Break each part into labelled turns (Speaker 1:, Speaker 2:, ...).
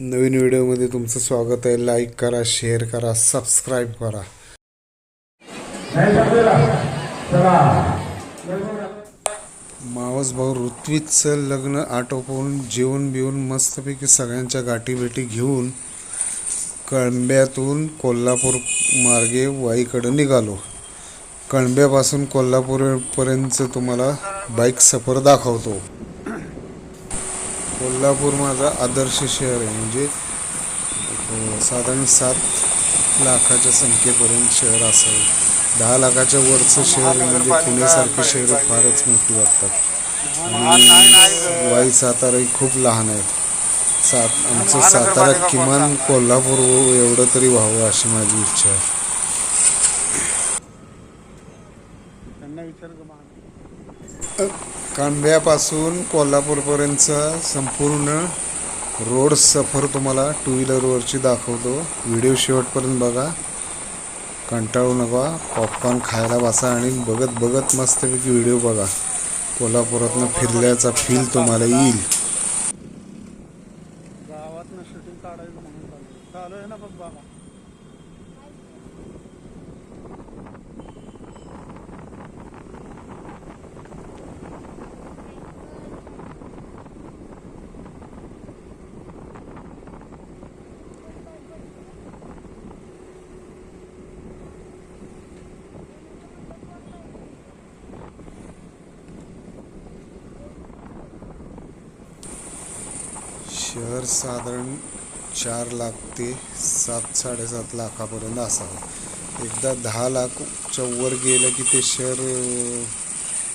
Speaker 1: नवीन व्हिडिओमध्ये तुमचं स्वागत आहे. लाईक करा शेअर करा सबस्क्राईब करा. मावस भाऊ ऋत्वीचं लग्न आटोपवून जेवण बिवून मस्तपैकी सगळ्यांच्या गाठीभेटी घेऊन कळंब्यातून कोल्हापूर मार्गे वाईकडं निघालो. कळंब्यापासून कोल्हापूरपर्यंतचं तुम्हाला बाईक सफर दाखवतो. कोल्हापूर माझा आदर्श शहर आहे. म्हणजे साधारण सात लाखाच्या संख्येपर्यंत शहर असावे. दहा लाखाच्या वरचं शहर म्हणजे पुण्यासारखी शहरं फारच मोठी वाटतात. आणि वाई सातारा ही खूप लहान आहे सात आमचं सातारा किमान कोल्हापूर एवढं तरी व्हावं अशी माझी इच्छा आहे.
Speaker 2: त्यांना विचार
Speaker 1: कांब्यापासून कोल्हापूरपर्यंतचा संपूर्ण रोड सफर तुम्हाला टू व्हीलरवरची दाखवतो. व्हिडिओ शेवटपर्यंत बघा. कंटाळू नका. पॉपकॉर्न खायला बसा आणि बघत बघत मस्तपैकी व्हिडिओ बघा. कोल्हापुरातनं फिरल्याचा फील तुम्हाला येईल.
Speaker 2: गावातनं शूटिंग काढायचं म्हणून चालू आहे ना बघ बाबा
Speaker 1: तर साधारण चार लाख ते सात साडेसात लाखापर्यंत असावं. एकदा दहा लाखच्या वर गेलं की ते शहर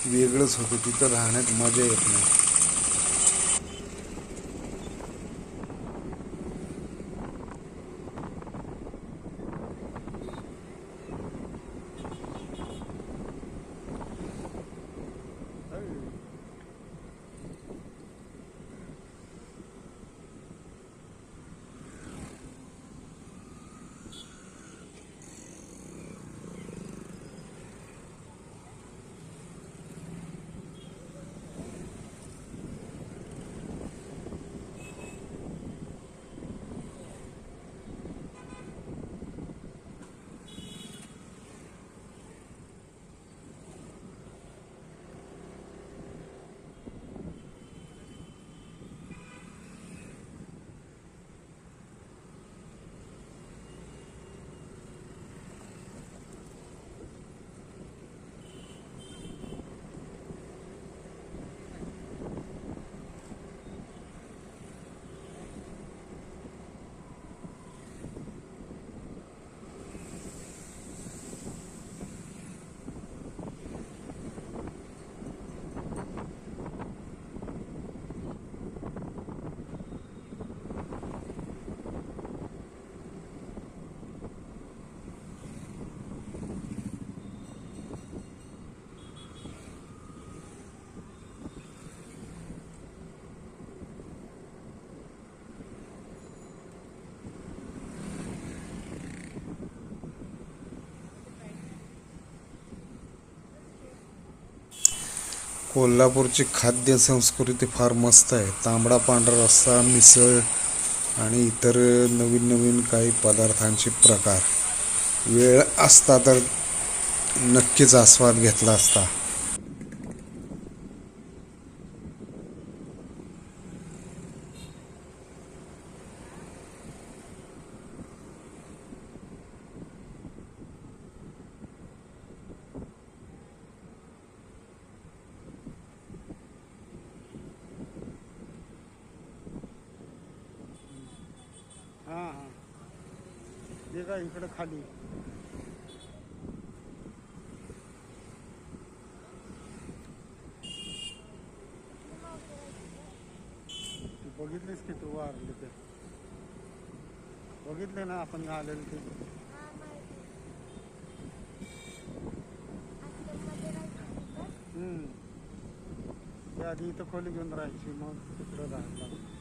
Speaker 1: वेगळंच होतं. तिथं राहण्यात मजा येत नाही. कोल्हापूरची खाद्य संस्कृती फार मस्त आहे. तांबडा पांढरा रस्सा मिसळ आणि इतर नवीन नवीन काही पदार्थांचे प्रकार. वेळ असता तर नक्कीच आस्वाद घेतला असता
Speaker 2: हां हां हे काय इकडं खाली तू बघितलीस की तू वारली ते बघितले ना आपण आलेलं ते? आधी इथं खोली घेऊन राहायची मग तिकडं राहायला.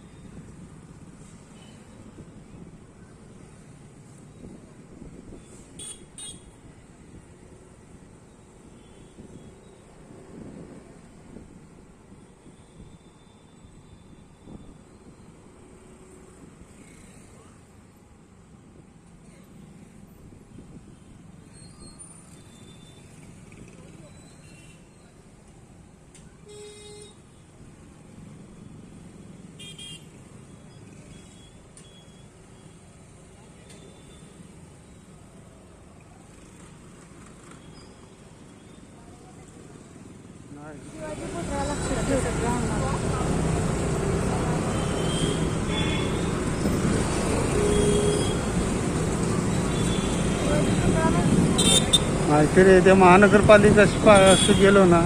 Speaker 2: माहिती रे त्या महानगरपालिकाशी गेलो ना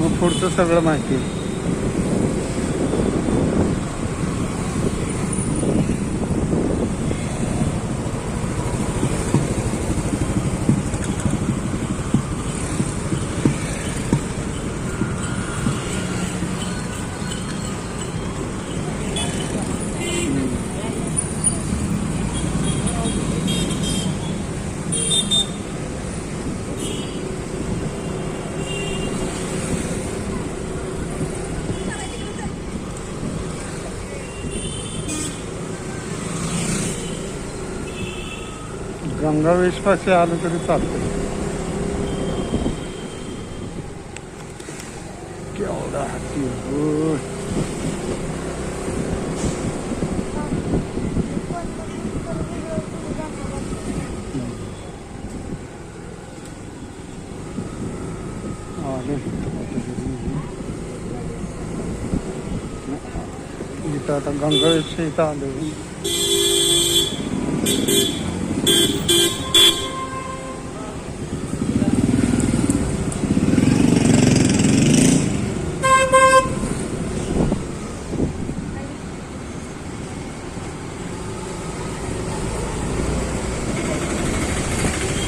Speaker 2: मग पुढचं सगळं माहिती. आहे. गंगावेशपाशी आलं तरी चालतं केवढा हाती होय. आले. इथं आता गंगावेश इथं आलो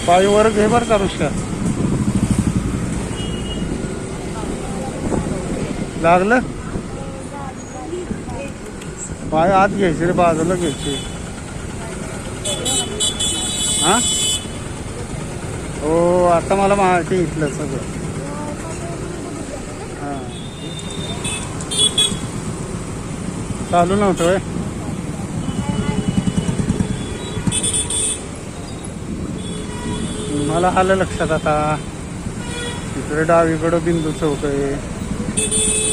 Speaker 2: पायीवर घे बरं का ऋषा लागलं? पाय आत घ्यायचे रे बाजूला घ्यायचे. हा? हो आता मला माहिती इथलं सगळं. हां. चालू नव्हतं होय? मला आलं लक्षात आता. इकडे डावीकडं बिंदू चौक आहे.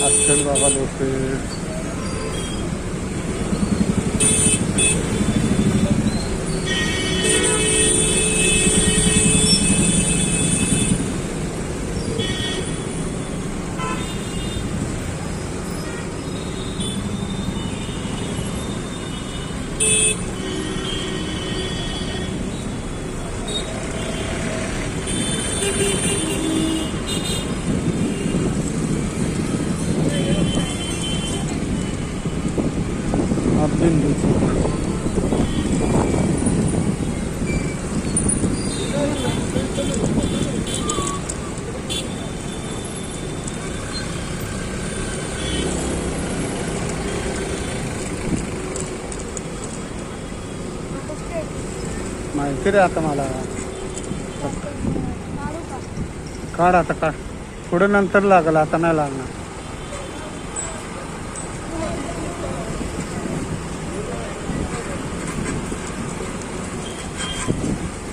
Speaker 2: असेल बाबा लोक. रे आता मला. काढ आता काढ. पुढे नंतर लागल आता नाही लागणार.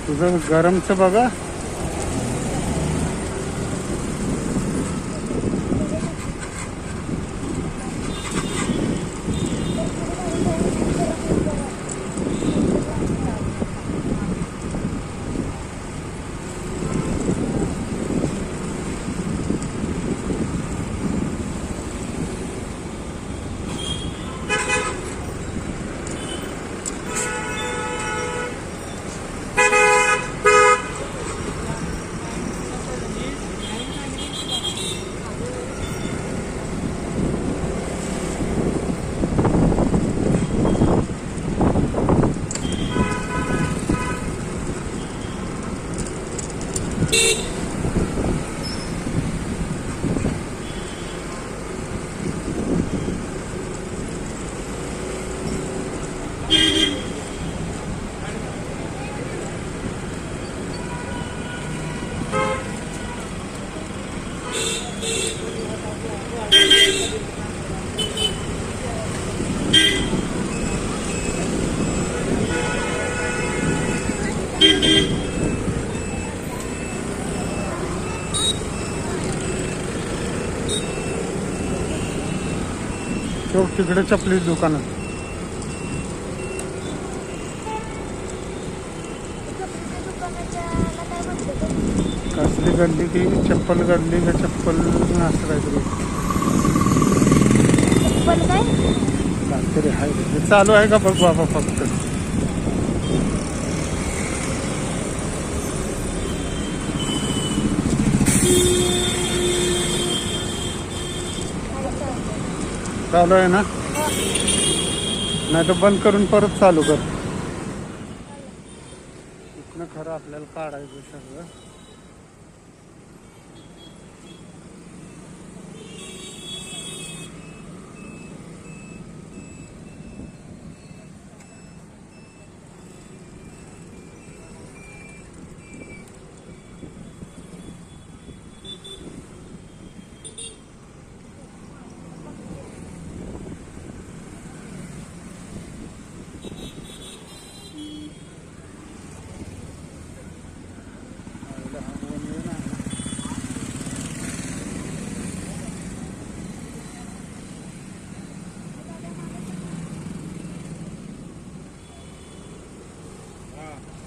Speaker 2: तुझं गरमचं बघा. beep. चौक तिकडे चपली दुकान कसली गल्ली ती? चप्पल गल्ली का चप्पल असं काहीतरी काहीतरी आहे. हे चालू आहे का बघ बाबा फक्त? चालू आहे ना? नाही तर बंद करून परत चालू कर. इथनं खरं आपल्याला काढायचं सगळं.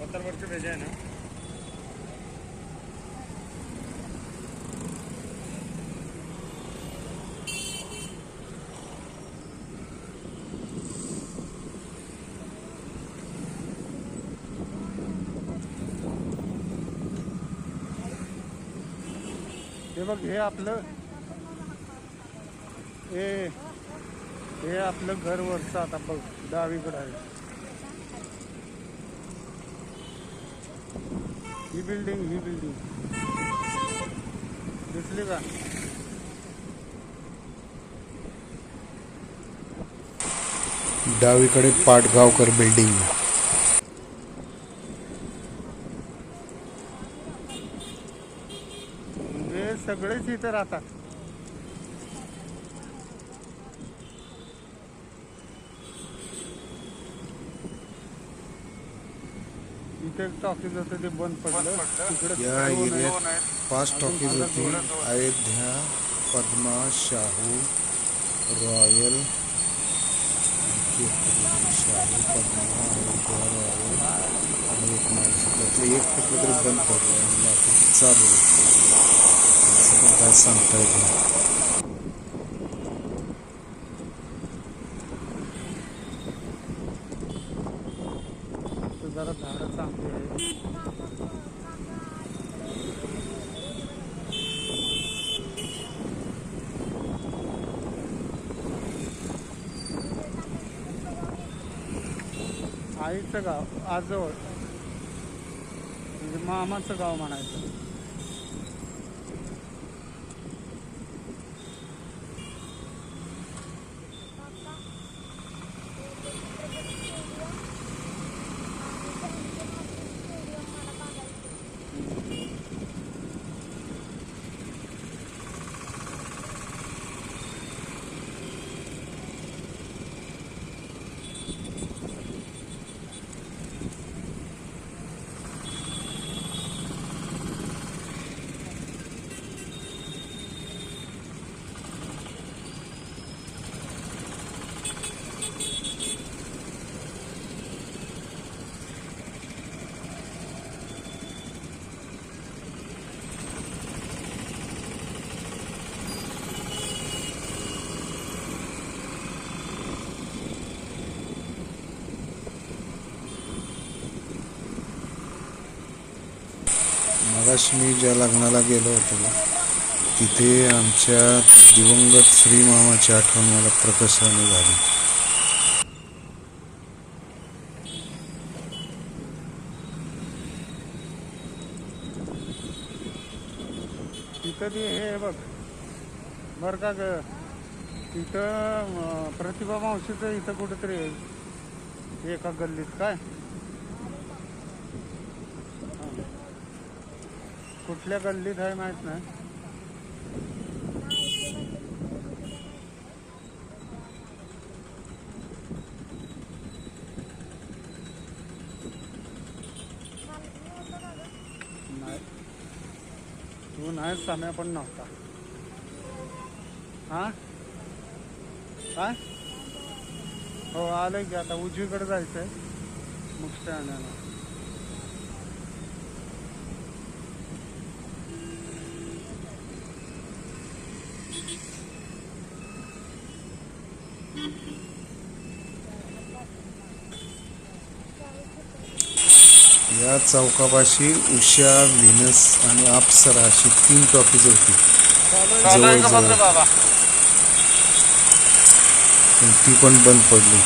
Speaker 3: पत्थरवरचे भेजा है ना.
Speaker 2: हे बघ हे आपलं हे हे आपलं घर वरचं आता बघ डावीकडं आहे. बिल्डिंग ही बिल्डिंग दिसली का?
Speaker 1: डावीकडे पाटगावकर बिल्डिंग
Speaker 2: म्हणजे सगळेच इथे राहतात. एक टॉकीज होतं ते बंद पडलं. तिकडे
Speaker 1: या एरियात पाच टॉकीज होती. अयोध्या पद्मा शाहू रॉयल शाहू पद्मा अयोध्या रॉयल आणि एक माणसं. त्यातलं एक कुठलं तरी बंद पडलं. बाकीचं चालू आहे. काय सांगता येत नाही.
Speaker 2: गाव आजवळ म्हणजे मामाचं गाव म्हणायचं.
Speaker 1: मगाशी मी ज्या लग्नाला गेलो होतो तिथे आमच्या दिवंगत श्रीमामाची आठवण मला प्रकर्षाने झाली.
Speaker 2: तिथं ते हे बघ बरं का ग? तिथं प्रतिभा मावशीचं इथं कुठेतरी एका गल्लीत काय? कुठल्या गल्लीत आहे माहीत नाही. नाही. तू नाही समय पण नव्हता. हा? काय? हो आलं की आता. उजवीकडे जायचंय. मुख्य
Speaker 1: या चौकापाशी उषा व्हिनस आणि अप्सरा अशी तीन टॉकीज होती. जवळ जवळ. ती पण बंद पडली.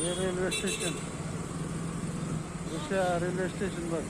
Speaker 2: हो, हे railway station Usha railway station बघ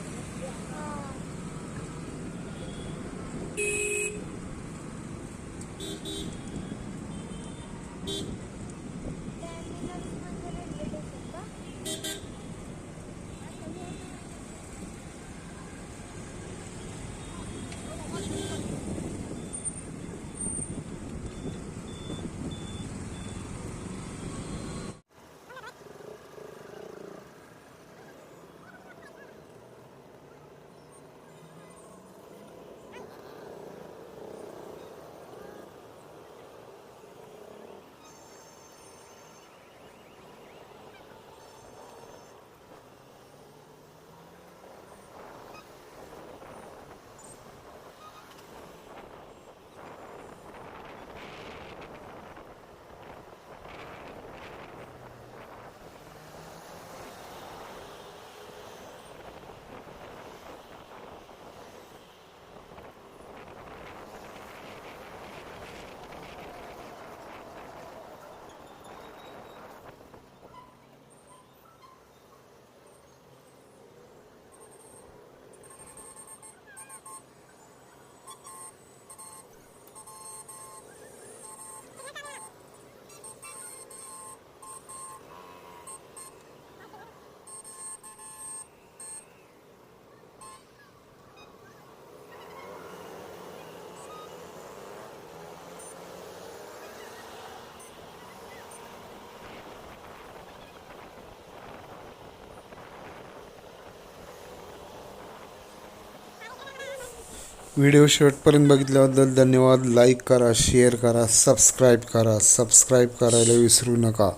Speaker 1: व्हिडिओ शेवटपर्यंत बघितल्याबद्दल धन्यवाद. लाईक करा शेअर करा सबस्क्राईब करा. सबस्क्राईब करायला विसरू नका.